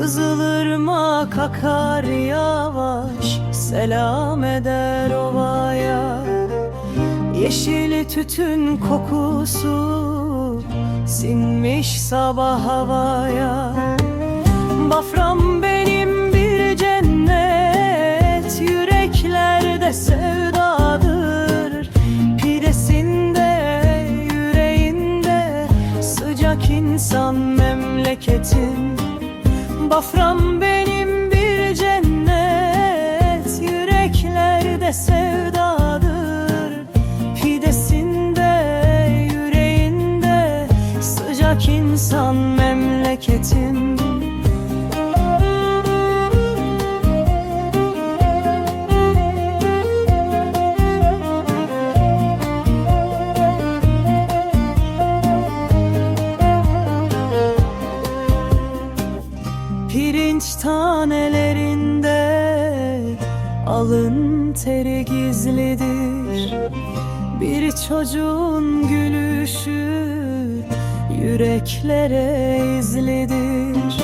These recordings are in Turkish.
Kızılırmak akar yavaş Selam eder ovaya. Yeşil tütün kokusu Sinmiş sabah havaya. Bafram benim bir cennet Yüreklerde sevdadır. Pidesinde, yüreğinde Sıcak insan memleketin Bafram benim bir cennet Yüreklerde sevdadır. Pidesinde, yüreğinde Sıcak insan memleketim alın teri gizlidir. Bir çocuğun gülüşü yüreklere izlidir.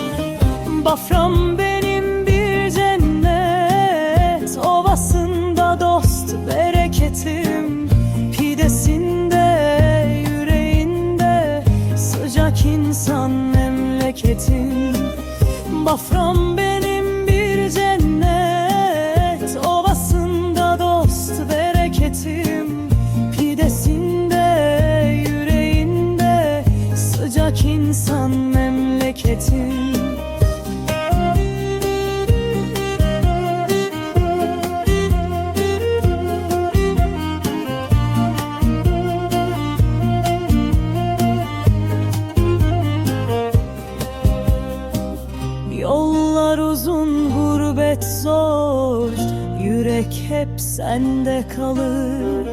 Bafram benim bir cennet Ovasında dost bereketim. Pidesinde yüreğinde Sıcak insan memleketim. Bafram benim insan memleketim Yollar uzun, gurbet zor. Yürek hep sende kalır.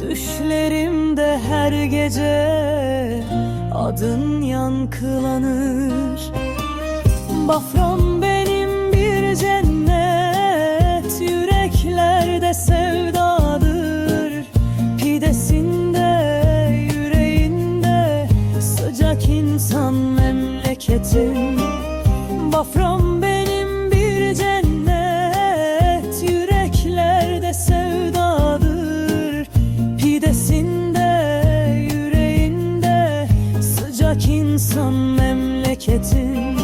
Düşlerimde her gece Adın yankılanır. Bafram benim bir cennet Yüreklerde sevdadır. Pidesinde, yüreğinde Sıcak insan memleketim. Bafram insan memleketin